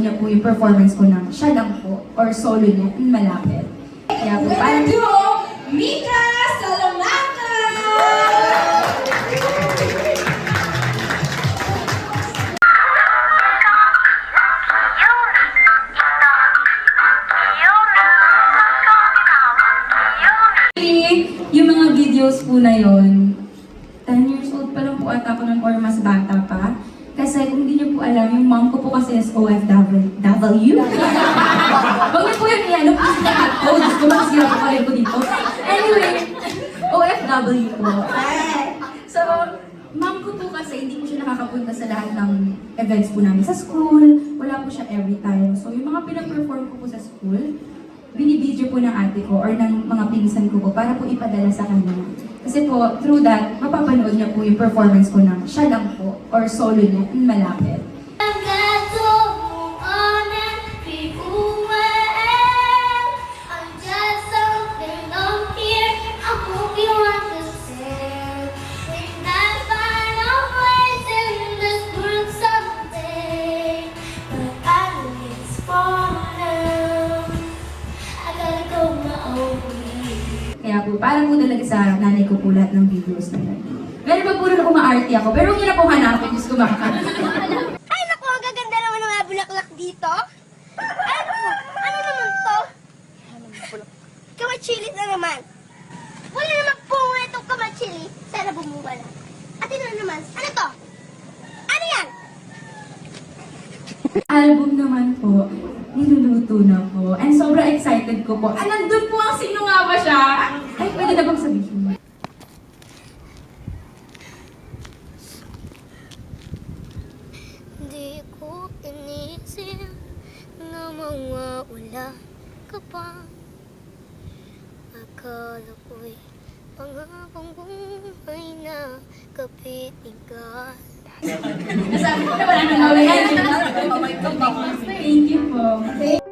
niya po yung performance ko ng siya lang po or solo niya in malapit. Kaya po parang duo, Mika Salamanca! Yung mga videos po na yon 10 years old pa lang po ata ako nun or mas bata. Kasi kung hindi niyo po alam, yung mom ko po kasi is OFW. W? Huwag niyo po yun yan. Ano po sa lahat ko? Diyos ko, masira po kayo dito. Anyway, OFW po. So, mom ko po kasi hindi po siya nakakapunta sa lahat ng events po namin sa school. Wala po siya every time. So, yung mga pinag-perform ko po sa school, binibidyo po ng ate ko or ng mga pinsan ko po para po ipadala sa kanya. Kasi po, through that, mapapanood niya po yung performance ko ng siya lang po or solo niya in malapit. Kaya po, parang po talaga sa nanay ko po lahat ng videos na yan. Meron pa po rin umaarte ako, pero huwag niyo na po hanapin, Diyos ko makakanta. Ay, naku, ang gaganda naman ng mga bulaklak dito. Naku, ano naman to? Kamachili na naman. Wala naman bunga itong kamachili. Sana bumunga lang. At ito na naman, ano to? Ano yan? Album naman po, niluluto na po. And sobrang excited ko po. Ah, nandun po ang sino nga ba siya? Ay, pwede na bang sabihin? Di ko inisip na mawawala ka pa. Akala ko'y pangakong buhay na kapitigan. Nasabi ko na wala nang mawala.